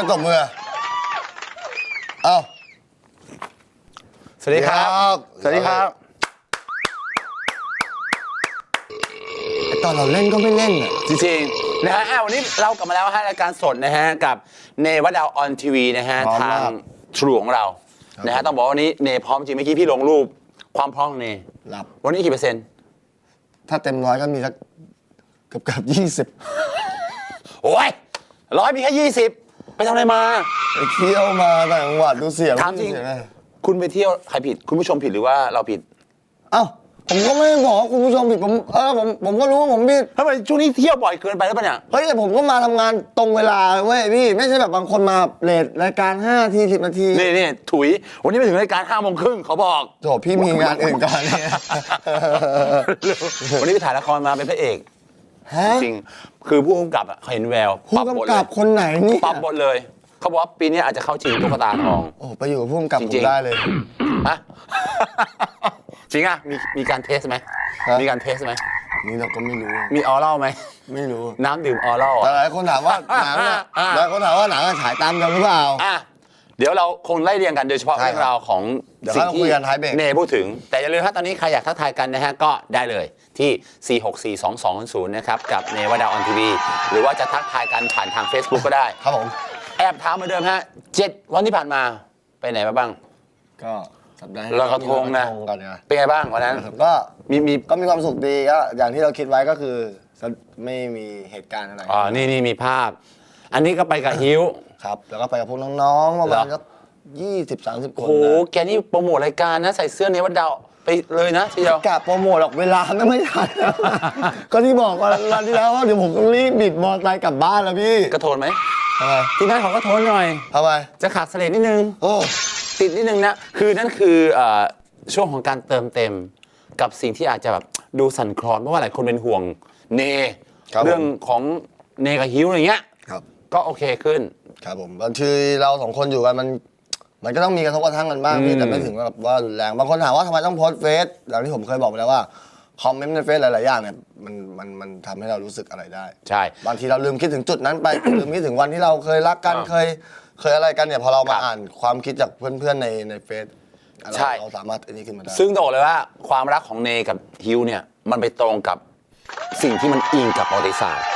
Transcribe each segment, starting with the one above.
มาไม่ตบมือเอ้า สวัสดีครับ สวัสดีครับ ตอนเราเล่นก็ไม่เล่นอะ จริงๆนะฮะอะวันนี้เรากลับมาแล้วฮะรายการสดนะฮะกับเนวดาวออนทีวีนะฮะพร้อมทางมากทรูของเรานะฮะต้องบอกว่าวันนี้เนพร้อมจริงเมื่อกี้พี่ลงรูปความพร้อมของเนหลับ วันนี้กี่เปอร์เซ็นต์ถ้าเต็มร้อยก็มีสักเกือบเกือบยี่สิบ โอ้ยร้อยมีแค่ยี่สิบ ไปทำอะไรมา ไปเที่ยวมาต่างจังหวัดดูเสียงถามจริง เสียงอะไรคุณไปเที่ยวใครผิด คุณผู้ชมผิดหรือว่าเราผิดเอ้าผมก็ไม่ได้บอกว่าคุณผู้ชมผิดผมเออผมผมก็รู้ว่าผมผิดทำไมช่วงนี้เที่ยวบ่อยเกินไปแล้วปะเนี่ยเฮ้ยแต่ผมก็มาทำงานตรงเวลาเว้ยพี่ไม่ใช่แบบบางคนมาเลทรายการ5นาที10นาทีนี่นี่ถุย วันนี้ไปถึงรายการห้าโมงครึ่งเขาบอก โถพี่มีงานอื่นก่อนเนี่ย วันนี้ไปถ่ายละครมาเป็นพระเอก ฮะ จริงคือผู้กำกับอะเขาเห็นแววผู้ปรับบทกำเลกับยคนไหนเนี่ยปรับบทเลย เขาบอกว่าปีนี้อาจจะเข้าชิงตุ๊กตาทอง โอ้ไปอยู่กับผู้กำกับจผริมงๆ ได้เลย ฮะ จริงอะมีมีการเทสไหมฮะ มีการเทสไหมนี่เราก็ไม่รู้ มีออรัลไหมไม่รู้ น้ำดื่มออรัลแต่หลายคนถามว่าหนังเนี่ยอ่า หลายคนถามว่าหนังอะฉายตามกันหรือเปล่า อะเดี๋ยวเราคงไล่เรียงกันโดยเฉพาะใช่เรื่องราวของเดี๋ยวสิ่งเราคุที่ยกันท้ายเบรก เนพูดถึง แต่อย่าลืมถ้าตอนนี้ใครอยากทักทายกันนะฮะก็ได้เลย ที่ 4642200 นะครับ กับเนวดาออนทีวีหรือว่าจะทักทายกันผ่านทาง Facebook ก็ได้ ครับผม แอบถามเหมือนเดิมฮะเจ็ดวันที่ผ่านมาไปไหนมาบ้าง ก็สัปดาห์ลอยกระทงนะ ลอยกรก่อนเนี่ยเป็นไงบ้างวันนั้นก็มีมีก็มีความสุขดีก็อย่างที่เราคิดไว้ก็คือไม่มีเหตุการณ์อะไร อ๋อ นี่นี่มีภาพ อันนี้ก็ไปกับฮิว ครับ แล้วก็ไปกับพวกน้องๆประมาณเหรอสักยี่สิบสามสิบคโอ้นโหนะ แกนี่โปรโมทรายการนะ ใส่เสื้อเนวัดดาว ไปเลยนะทีเดียว กะโปรโมทหรอกเวลาไม่ทัน ก็ที่บอกว่าวันที่แล้วว่าเดี๋ยวผมต้องรีบบิดมอเตอร์ไซค์กลับบ้านแล้วพี่กระโทนไหมทำไมทีมงานของกระโทนหน่อย ทำไมจะขาดเสลดนิดนึง โอ้ ติดนิดนึงนะ คือนั่นคือเอ่อช่วงของการเติมเต็ม กับสิ่งที่อาจจะแบบดูสั่นคลอนเพราะว่าหลายคนเป็นห่วงเน ครับผม เรื่องของเนกับฮิวอะไรเงี้ย ครับ ก็โอเคขึ้น ครับผมบางทีเราสองคนอยู่กันมัน มันก็ต้องมีกระทบกระทั่งกันบ้างอืมพี่แต่ไม่ถึงกับว่ารุนแรงบางคนถามว่าทำไมต้องโพสต์เฟซอย่างที่ผมเคยบอกไปแล้วว่าคอมเมนต์ในเฟซหลาย ๆ อย่างเนี่ยมันมันมันทำให้เรารู้สึกอะไรได้ ใช่ บางทีเราลืมคิดถึงจุดนั้นไป ลืมคิดถึงวันที่เราเคยรักกันอ่าเคย เคยอะไรกันเนี่ยพอเรามาครับอ่านความคิดจากเพื่อน ๆ ในในเฟซเราใช่ เราสามารถอันนี้ขึ้นมาได้ ซึ่งต้องบอกเลยว่าความรักของเนกับฮิวเนี่ยมันไปตรงกับสิ่งที่มันอิงกับประวัติศาสตร์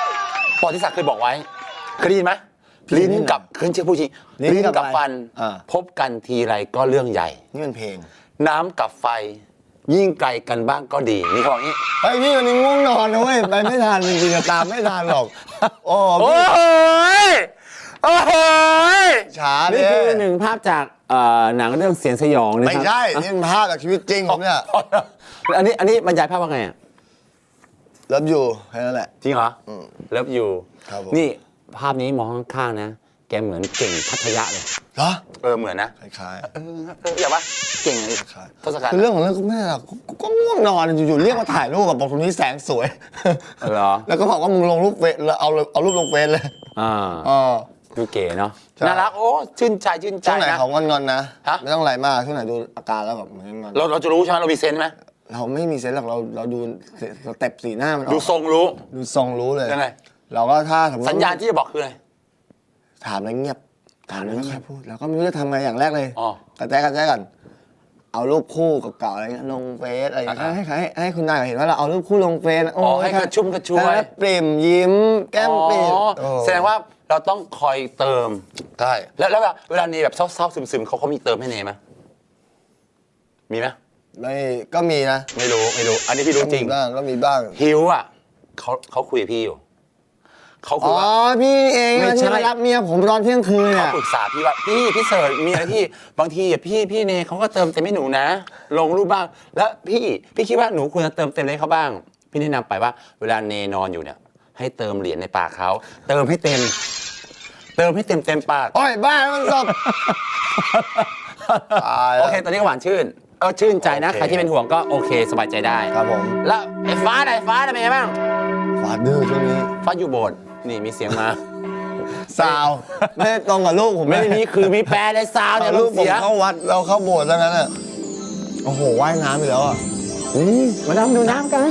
ประวัติศาสตร์เคยบอกไว้เคยได้ยินไหม ลิ้นกับเคยเชื่อผู้จริงลิ้นกับฟัน อ่า พบกันทีไรก็เรื่องใหญ่ นี่เป็นเพลง น้ำกับไฟ ยิ่งไกลกันบ้างก็ดีนี่เขาบอกอย่างนี้ เฮ้ยพี่วันนี้ง่วงนอนนะเว้ยไปไม่ทันจริงๆอะตามไม่ทันหรอก โอ้โอ้พี่โหยโอ้โหยช้านี่เนี่ยคือหนึ่งภาพจากเอ่อหนังเรื่องเสียงสยองนะไม่ครับใช่นี่เป็นภาพจากชีวิตจริงผมเนี่ยอันนี้อันนี้บรรยายภาพว่าไงอะเลิฟอยู่แค่นั้นแหละ จริงเหรออืมเลิฟอยู่ครับผม นี่ ภาพนี้มองข้างๆนะ แกเหมือนเก่งพัทยะเลย เหรอเออเหมือนนะ คล้ายเออเอออย่าว่าเก่งเลยๆคล้ายทศกัณๆฐ์คือเรื่องของเรื่องก็ไม่ได้หรอกก็ก็ง่วงนอนอยู่ๆเรียกมาถ่ายรูปกับบอกตรงนี้แสงสวย เหรอ แล้วก็บอกว่ามึงลงรูปเฟซแล้วเอาเอารูปลงเฟซเลยอ่าอ๋อ ดูเก๋เนาะใช่ น่ารักโอ้ชื่นใจชื่นใจช่วงไหนนะเขางอนๆนะ ฮะ ไม่ต้องอะไรมากช่วงไหนดูอาการแล้วแบบเหมือนงอนเราเราจะรู้ใช่ไหมเรามีเซนส์ไหมเราไม่มีเซนส์หรอกเราเราดูสเต็ปสีหน้ามันอดูอกทรงรู้ ดูทรงรู้เลยยังไง เราก็ถ้าสมมติสัญญาณที่จะบอกคืออะไร ถามแล้วเงียบถามแล้วไม่ค่อยพูดเราก็ไม่รู้จะทำไงอย่างแรกเลยอ๋อ กระแจกระแจกัน เอารูปคู่เก่าๆอะไรเงี้ยลงเฟซอะไรอย่างเงี้ยอ่าให้ให้ให้ให้คุณนายเห็นว่าเราเอารูปคู่ลงเฟซโอ้อ๋อให้กระชุ่มกระชวย แล้วปริ่มยิ้ม แก้มปริ่มอ๋อโอ้ แสดงว่าเราต้องคอยเติม ใช่ แล้วแล้วแบบเวลาเนแบบเศร้าๆซึมๆเขาเขามีเติมให้เนไหมมีไหมไม่ก็มีนะไม่รู้ไม่รู้ อันนี้พี่รู้จริง ก็มีบ้างก็มีบ้าง ฮิวอะเขาเขาคุยกับพี่อยู่ เขาคุอ๋ยอว่า พี่เองไม่นะใช่ ที่มารับเมียผมตอนเที่ยงคืนเขาเนี่ยปรึกษาพี่ว่าพี่พี่เสิร์ชมีอะไรที่บางทีอะพี่พี่เนเขาก็เติมเต็มให้หนูนะ ลงรูปบ้าง แล้วพี่พี่คิดว่าหนูควรจะเติมเต็มให้เขาบ้าง พี่แนะนำไปว่า เวลาเนนอนอยู่เนี่ย ให้เติมเหรียญในปากเขาเติมให้เต็ม เติมให้เต็มเต็มปากโอ้ยบ้ามันศพ ตายโอแล้วเคตอนนี้ก็หวานชื่นเออชื่นใจนะโอเค ใครที่เป็นห่วงก็โอเค สบายใจได้ครับผมแล้วไอ้ฟ้าไอ้ฟ้าเป็นไงบ้างฟาดดื้อช่วงนี้ฟ้าอยู่โบสถ์ นี่มีเสียงมาสาวไม่ตรงกับลูกผมไม่เลยได้มีคือมีแปลในซาวน์เนี่ยเอาลูลูกกผมเสียเข้าวัดเราเข้าโบสถ์แล้วนั้นอะโอ้โหว่ายน้ำไปแล้วอะอืมมาดำดูน้ำกัน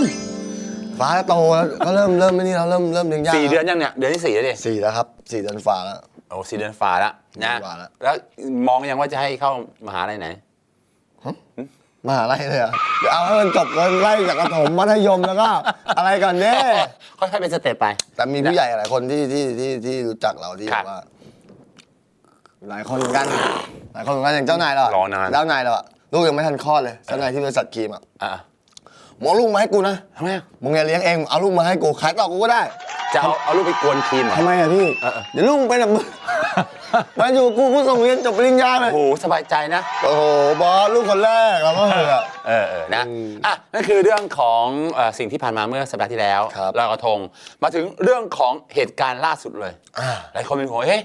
ฟ้าโตแล้วก็เริ่มเริ่มไม่นี่เราเริ่มเริ่มเลี้ยงยากสี่เดือนยังเนี่ยเดือนที่สี่แล้วดิสี่แล้วครับสี่เดือนฝ่าแล้ว โอ้สี่เดือนฝ่าแล้วนะฝ่าแล้วแล้วมองยังว่าจะให้เข้ามหาลัยไหน มหาลัยเลยเหรอเดี๋ยวเอาให้มันจบกันไล่จากประถมมัธยมแล้วก็ อะไรก่อนเนี่ยค่อยๆเป็นสเต็ปไป แต่มีผู้ใหญ่หลายคนที่ที่ที่ที่รู้จักเราที่ครับแบบว่า หลายคนเหมือนกัน หลายคนเหมือนกันอย่างเจ้านายเราะรอนาน เจ้านายเราอะลูกยังไม่ทันคลอดเลยเจ้านายที่บริษัทครีมอะอะมึงเอาลูกมาให้กูนะทำไมอะมึงอย่าเลี้ยงเองเอาลูกมาให้กูขายต่อกูก็ได้จะเอาเอาลูกไปกวนครีมเหรอ ทำไมอะพี่เออเออ เดี๋ยวลูกมึงไปแบบมึง มาอยู่กูกูส่งเรียนจบปริญญาเลย โอ้โหสบายใจนะ โอ้โห บอสลูกคนแรกเราก็เหอะ เออเออนะอะนั่นคือเรื่องของเอ่อสิ่งที่ผ่านมาเมื่อสัปดาห์ที่แล้วครับลอยกระทง มาถึงเรื่องของเหตุการณ์ล่าสุดเลยอ่า หลายคนเป็นห่วงเฮ้ย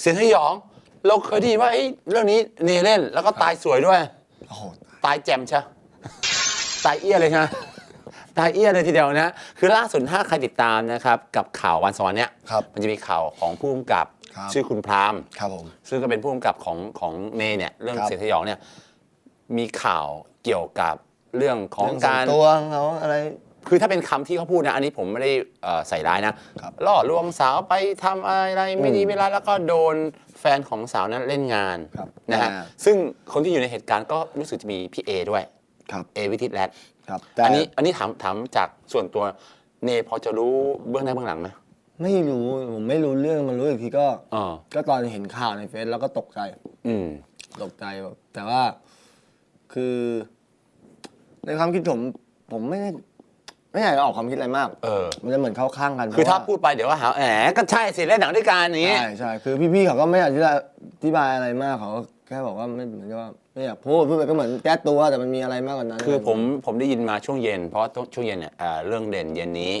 เสียงสยอง เราเคยได้ยินว่าเอ้ยเรื่องนี้เนเล่นแล้วก็ตายสวยด้วย โอ้โห ตายแจ่มใช่ ตายเอี้ยเลยใช่ไหมตายเอี้ยเลยทีเดียวนะ คือล่าสุดถ้าใครติดตามนะครับ กับข่าววันสอนเนี้ย ครับมันจะมีข่าวของผู้กำกับ ครับชื่อคุณพรามครับผม ซึ่งก็เป็นผู้กำกับของของเนเนี่ยเรื่องครับ เสียงสยองเนี่ยมีข่าวเกี่ยวกับเรื่องของเรื่องส่วนการ ตัวเขาอะไร คือถ้าเป็นคำที่เขาพูดนะ อันนี้ผมไม่ได้เอ่อใส่ร้ายนะครับล่อลวงสาวไปทำอะไรไม่ดีอืมไม่ร้ายแล้วก็โดนแฟนของสาวนั้นเล่นงานครับนะฮะอ่า ซึ่งคนที่อยู่ในเหตุการณ์ก็รู้สึกจะมีพี่เอด้วยครับเอวิทิตแรดครับแต่อันนี้อันนี้ถามถามจากส่วนตัวเนพอจะรู้เบื้องหน้าเบื้องหลังไหม ไม่รู้ผมไม่รู้เรื่องมันรู้อีกทีก็อ๋อก็ตอนเห็นข่าวในเฟซแล้วก็ตกใจ อืม ตกใจแบบแต่ว่าคือ ในความคิดผม ผมไม่ได้ไม่อยากจะออกความคิดอะไรมากเออ มันจะเหมือนเข้าข้างกันคือถ้าเพระว่พูดไปเดี๋ยวว่าหาแหมก็ใช่สิเล่นหนังด้วยกันอย่างนี้ใช่ใช่คือพี่ๆเขาก็ไม่อยากที่จะอธิบายอะไรมากเขาก็แค่บอกว่าไม่เหมือนกับว่าไม่อยากพูดพูดไปก็เหมือนแก้ตัวแต่มันมีอะไรมากกว่านั้นคือผมผมได้ยินมาช่วงเย็น เพราะว่าช่วงเย็นเนี่ยเอ่อเรื่องเด่นเย็นนี้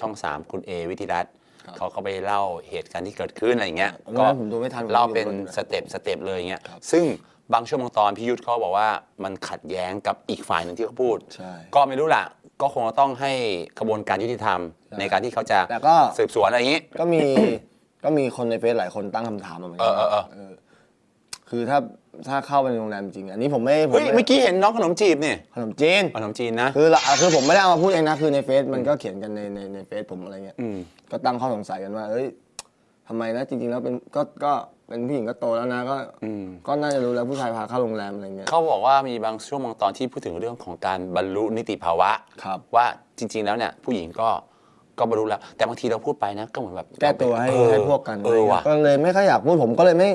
ช่อง 3 คุณเอวิธิรัตน์ เขาก็ไปเล่าเหตุการณ์ที่เกิดขึ้นอะไรอย่างเงี้ยก็ผมดูไม่ทันผมเล่าเป็นอยู่บนสเต็ปสเต็ปเลยอย่างเงี้ยซึ่งบางช่วงบางตอนพี่ยุทธเขาบอกว่ามันขัดแย้งกับอีกฝ่ายหนึ่งที่เขาพูด ใช่ ก็ไม่รู้ล่ะ ก็คงต้องให้กระบวนการยุติธรรม ในการที่เขาจะแต่ก็ สืบสวนอะไรอย่างนี้ ก็มี ก็มีคนในเฟซหลายคนตั้งคำถามมาเหมือนกัเออเออเออ เออ คือถ้าถ้าเข้าไปในโรงแรมจริง อันนี้ผมไม่ผมเฮ้ย ไม่เมื่อกี้เห็นน้องขนมจีบนี่ขนมจีน ขนมจีนนะ คือละคือผมไม่ได้เอามาพูดเองนะ คือในเฟซมันก็เขียนกันในในในเฟซผมอะไรเงี้ยอืม ก็ตั้งข้อสงสัยกันว่า เอ้ยทำไมนะจริง ๆ แล้วเป็นก็ก็เป็นผู้หญิงก็โตแล้วนะก็อืมก็น่าจะรู้แล้วผู้ชายพาเข้าโรงแรมอะไรเงี้ย เขาบอกว่ามีบางช่วงบางตอนที่พูดถึงเรื่องของการบรรลุนิติภาวะ ครับ ว่าจริง ๆ แล้วเนี่ยผู้หญิงก็ก็บรรลุแล้ว แต่บางทีเราพูดไปนะก็เหมือนแบบแก้ตัวให้เออให้พวกกันเออว่ะ ก็เลยไม่ค่อยอยากพูดผมก็เลยไม่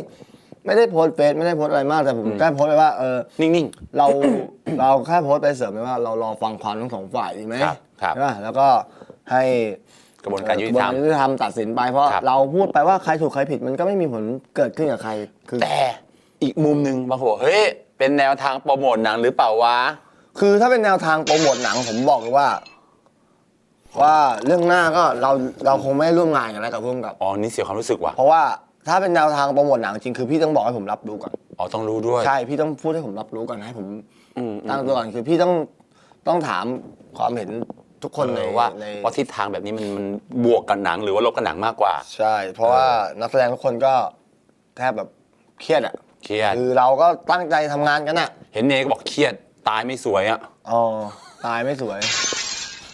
ไม่ได้โพสต์เฟซไม่ได้โพสต์อะไรมากแต่ผมแค่โพสต์ไปว่าเออนิ่ง เราเราแค่โพสต์ไปเสริมไปว่าเรารอฟังความทั้งสองฝ่ายดีไหมครับครับ ใช่ป่ะแล้วก็ให้ๆ กระบวนการยุติธรรมกะบวนกยุติธรรมตัดสินไปเพราะครับ เราพูดไปว่าใครถูกใครผิดมันก็ไม่มีผลเกิดขึ้นกับใครคือ แต่อีกมุมหนึ่งบางคนบอกเฮ้ย เป็นแนวทางโปรโมทหนังหรือเปล่าวะ คือถ้าเป็นแนวทางโปรโมทหนังผมบอกเลยว่า ว่าเรื่องหน้าก็เราเราคงไม่ร่วมงานกันแล้วกับพุ่มกับ อ๋อ นี่เสียความรู้สึกว่ะ เพราะว่า ถ้าเป็นแนวทางโปรโมทหนังจริงคือพี่ต้องบอกให้ผมรับรู้ก่อนอ๋อต้องรู้ด้วยใช่พี่ต้องพูดให้ผมรับรู้ก่อนให้ผมอืมตั้งตัวก่อนคือพี่ต้องต้องถามความเห็นทุกคนในเออว่าใน ว่าทิศทางแบบนี้มันมันบวกกับหนังหรือว่าลบกับหนังมากกว่า ใช่ เพราะว่านักแสดงทุกคนก็แทบแบบเครียดอะเครียด คือเราก็ตั้งใจทำงานกันอะเห็นเนก็บอกเครียด ตายไม่สวยอะอ๋อตายไม่สวย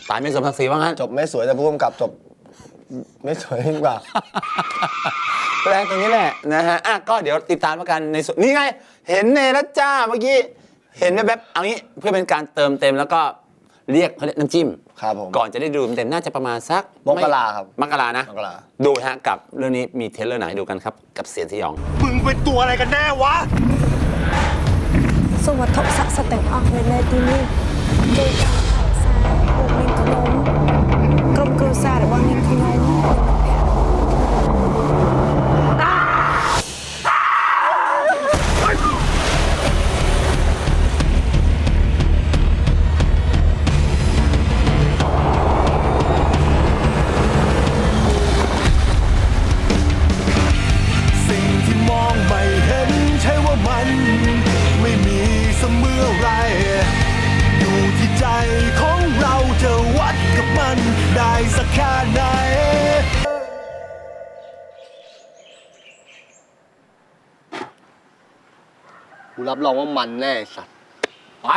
ตายไม่สมศักดิ์ศรีว่างั้นจบไม่สวยแต่ผู้กำกับจบ ไม่สวยดีกว่า แรงตรงนี้แหละนะฮะอะก็เดี๋ยวติดตามกันในส่วนนี้ไง เห็นเนรัจจ้าเมื่อกี้เห็นแบบเอางี้เพื่อเป็นการเติมเต็มแล้วก็เรียกเขาเรียกน้ำจิ้ม ครับผม ก่อนจะได้ดูเต็มๆน่าจะประมาณสักมกราครับมกรานะมกรา ดูฮะกับเรื่องนี้มีเทรลเลอร์ไหนดูกันครับกับเสียงสยอง มึงเป็นตัวอะไรกันแน่วะ สวัสดิ์ทศสเต็ปออกเวลาที่นี่เกย์กาวไข่ซาบุกมินขนมกลมกลูซาหรืวังมินขนม รับรองว่ามันแน่ไอ้สัตว์ ไป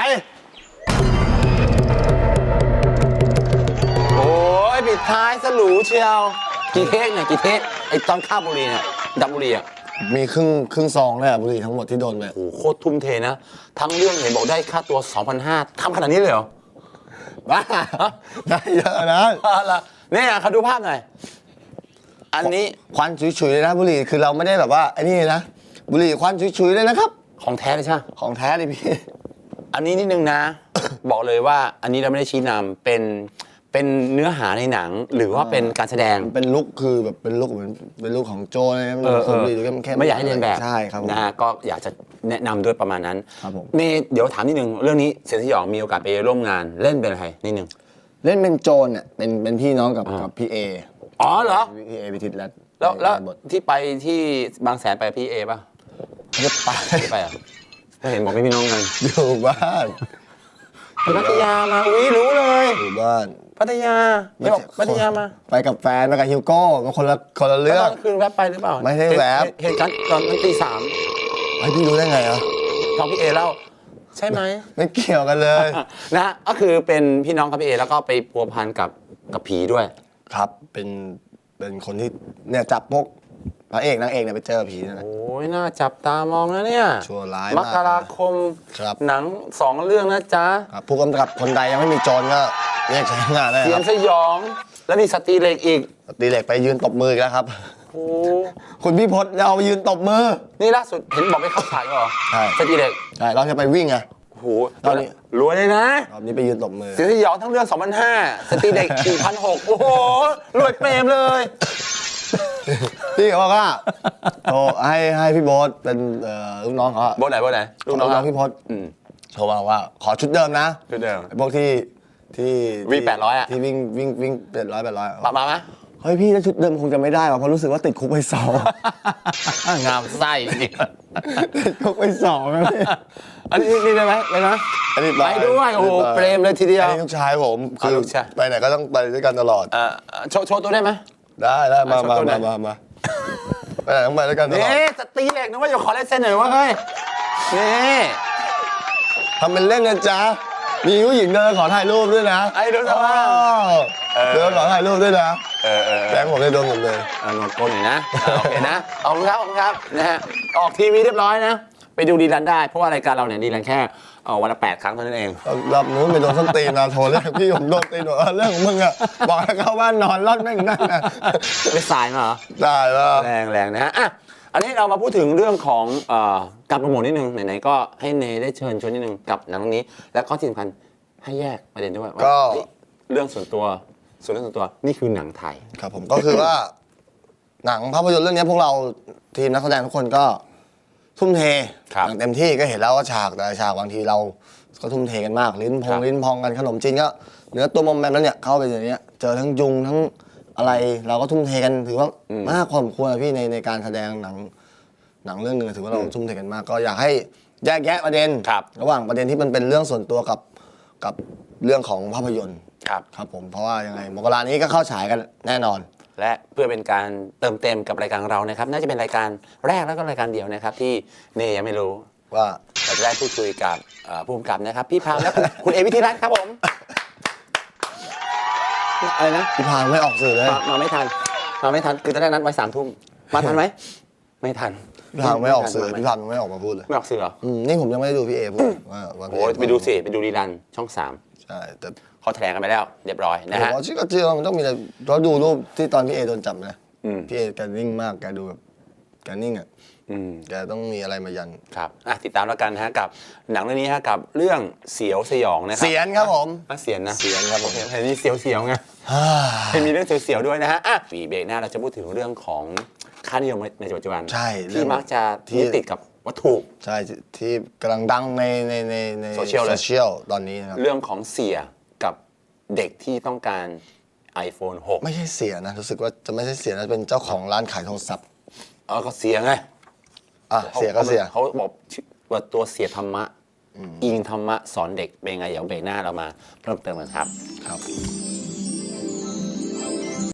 โอ้ยปิดท้ายสลูเชียว กี่เทคเนี่ยกี่เทคไอ้ตอนข้าวบุรีเนี่ยดับบุรีอะมีครึ่งครึ่งซองเลยอะบุหรี่ทั้งหมดที่โดนไปโอ้โหโคตรทุ่มเทนะ ทั้งเรื่องเห็นบอกได้ค่าตัว 2,500ทำขนาดนี้เลยเหรอบ้าได้เยอะนะอะไรเนี่ยเขาดูภาพหน่อย อันนี้ ควันฉุยๆเลยนะบุหรี่คือเราไม่ได้แบบว่าไอ้นี่นะ บุหรี่ควันฉุยๆเลยนะครับ ของแท้เลยใช่ไหมของแท้เลยพี่ อันนี้นิดนึงนะ บอกเลยว่าอันนี้เราไม่ได้ชี้นำเป็นเป็นเนื้อหาในหนังหรือว่าเป็นการแสดง มันเป็นลุคคือแบบเป็นลุคเหมือนเป็นลุคของโจเลยนะมันเออเอสูบอบุหรี่ด้วยมันแค่ไม่อยากให้เรียนแบบใช่ครับผม นะฮะก็อยากจะแนะนำด้วยประมาณนั้นครับผมเน่เดี๋ยวถามนิดนึง เรื่องนี้เซนสยองมีโอกาสไปร่วมงานเล่นเป็นอะไรนิดนึง เล่นเป็นโจรเนี่ยเป็นเป็นพี่น้องกับอ่ากักับพี่เออ๋อเหรอ พี่เอพิทิตแล้วแล้วแล้วในบทที่ไปที่บางแสนไปกับพี่เอป่ะ เรียบไปไม่ไปอะก็เห็นบอกไม่พี่น้องกัน อยู่บ้านไปพัทยามาอุ้ยรู้เลยอยู่บ้านพัทยาไม่บอกพัทยามา ไปกับแฟนไปกับฮิวโก้มันคนละคนละแล้เรื่วอตงอนคืนแวบไปหรือเปล่าไม่ได้แวบเหตุการณ์ตอนนั้นตีสามให้พี่รู้ได้ไงอะฟังพี่เอเล่าใช่ไหมไม่เกี่ยวกันเลยนะฮะก็คือเป็นพี่น้องกับพี่เอแล้วก็ไปพัวพันกับกับผีด้วย ครับเป็นเป็นคนที่เนี่ยจับพวก พระเอกนางเอกเนี่ยไปเจอผีนั่นแหละ โอ้ยน่าจับตามองนะเนี่ยชั่วร้ายมมากกราคม ครับ หนังสองเรื่องนะจ๊ะครับผู้กำกับคนใดยังไม่มีโจรก็เรียกใช้งานได้เสีคยรันบสยอง แล้วมีสตรีเหล็กอีกตีเหล็กไปยืนตบมืออีกแล้วครับ โอ้คุณพี่พศเราไปยืนตบมือ นี่ล่าสุดเห็นบอกไปเข้าฉากเหรอใช่ สตรีเหล็กใช่เราจะไปวิ่งไง โอ้โหตอนนี้ รวยเลยนะ รอบนี้ไปยืนตบมือ เสียนสยองทั้งเรื่อง2,500สตรีเหล็ก4,600โอ้โห รวยเปรมเลย พี่เขาบอกว่าโทรให้ให้พี่โบ๊ทเป็นเอ่อลูกน้องเขาอะโบทไหนโบทไหนลูกน้องพี่พศอืม โทรมาว่าขอชุดเดิมนะชุดเดิมไอ้พวกที่ที่วิ่ง800อะ ที่วิ่งวิ่งวิ่งแปดร้อยแปดร้อยมามาไหมเฮ้ยพี่ถ้าชุดเดิมคงจะไม่ได้ว่ะเพราะรู้สึกว่าติดคุกไปสอง งามไส้จริงติดคุกไปสองนะพี่ อันนี้นี่ได้ไหมได้ไหม อันนี้ไปด้วยโอ้โหเปรมเลยทีเดียวอันนี้ลูกชายผม คือลูกชาย ไปไหนก็ต้องไปด้วยกันตลอด เอ่อโชว์โชว์ตัวได้ไหม ได้ได้มาอะมาชอบตัวไหนมามามาไปไหนต้องไปด้วยกันตลอดนี่สตรีเหล็กนะว่าอย่าขอลายเซ็นหน่อยว่าเฮ้ยนี่ทำเป็นเล่นนะจ๊ะ มีผู้หญิงเดินขอถ่ายรูปด้วยนะไอ้ดูสภาพเออเดินขอถ่ายรูปด้วยนะเออเออแบงค์ผมเลยโดนหมดเลยเออนอนโกนหน่อยนะอ่าโอเคนะเอาครับเอาครับนะฮะออกทีวีเรียบร้อยนะ ไปดูดีลันได้เพราะว่ารายการเราเนี่ยดีลันแค่ เอ่อวันละแปดครั้งเท่านั้นเอง รอบนู้นไปโดนส้นตีนมาโทรเรียกพี่ผมโดนตีนบอกเออเรื่องของมึงอะบอกให้เข้าบ้านนอนรอดแม่งนั่งอะไม่สายมาเหรอ ได้แล้ว แรงแรงนะฮะอะอันนี้เรามาพูดถึงเรื่องของเอ่อการโปรโมทนิดนึง ไหนๆ ก็ให้เนได้เชิญชวนนิดนึงกับหนังเรื่องนี้ และข้อที่สำคัญให้แยกประเด็นด้วยว่าก็ เฮ้ยเรื่องส่วนตัว ส่วนเรื่องส่วนตัวนี่คือหนังไทย ครับผมก็คือว่า หนังภาพยนตร์เรื่องนี้พวกเราทีมนักแสดงทุกคนก็ ทุ่มเทครับอย่างเต็มที่ก็เห็นแล้วว่าฉากแต่ละฉากบางทีเราก็ทุ่มเทกันมาก ลิ้นพครังบ ลิ้นพองกันขนมจีนก็เนื้อตัวมอมแมมแล้วเนี่ยเข้าไปอย่างเนี้ยเจอทั้งยุงทั้งอะไรเราก็ทุ่มเทกันถือว่าอืมมากพอสมควรอะพี่ในในการแสดงหนัง หนังเรื่องหนึ่งถือว่าเราทุ่มเทกันมาก ก็อยากให้แยกแยะประเด็นครับระหว่างประเด็นที่มันเป็นเรื่องส่วนตัวกับกับเรื่องของภาพยนตร์ ครับ ครับผมเพราะว่ายังไงมกรานี้ก็เข้าฉายกันแน่นอน และเพื่อเป็นการเติมเต็มกับรายการของเรานะครับ น่าจะเป็นรายการแรกแล้วก็รายการเดียวนะครับ ที่เนยยังไม่รู้ว่าเราจะได้พูดคุยกับเอ่อผู้กำกับนะครับ พี่พามและคุณ คุณเอวิธีรัตน์ครับผมอะไรนะพี่พางไม่ออกสื่อเลยมามาไม่ทัน มาไม่ทันคือตอนแรกนัดไว้สามทุ่มมาทันไหมไม่ทันพี่พางไม่ออกสื่อทันพี่พางไม่ออกมาพูดเลยไม่ออกสื่อเหรออืมนี่ผมยังไม่ได้ดูพี่เอพูดว่าว่าพี่โอ้เอไปดูสิไปดูดีรันช่องสามใช่แต่ เขาแถลงกันไปแล้ว เรียบร้อยนะผมฮะว่าชื่อก็เชื่อว่ามันต้องมีอะไรเราดูรูปที่ตอนพี่เอโดนจับนะอืมพี่เอแกนิ่งมากแกดูแบบแกนิ่งอะอืมแกต้องมีอะไรมายันครับอะติดตามแล้วกันนะฮะกับหนังเรื่องนี้ฮะกับเรื่องเสียวสยองนะครัเสียนครับผมอะเสียนนะเสียนครับผมเห็นมีเสียวเสียวๆไงฮ่าเห็นมีเรื่องเสียวๆด้วยนะฮะอะปีเบรกหน้าเราจะพูดถึงเรื่องของค่านิยมในปัจจุบันใช่เรื่ที่องมักจะที่ยึดติดกับวัตถุใช่ที่ที่กำลังดังในในในในโซเชียลเลยโซเชียลตอนนี้นะครับเรื่องของเสียกับ เด็กที่ต้องการ iPhone 6ไม่ใช่เสียนะ รู้สึกว่าจะไม่ใช่เสียนะเป็นเจ้าของร้านขายโทรศัพท์เออก็เสียไงอะเสียก็เสีย เขาบอกชื่อว่าตัวเสียธรรมะ อิงธรรมะสอนเด็กเป็นไงเดี๋ยวเบรกหน้าเรามาเพิ่มเติมกันครับ ครับ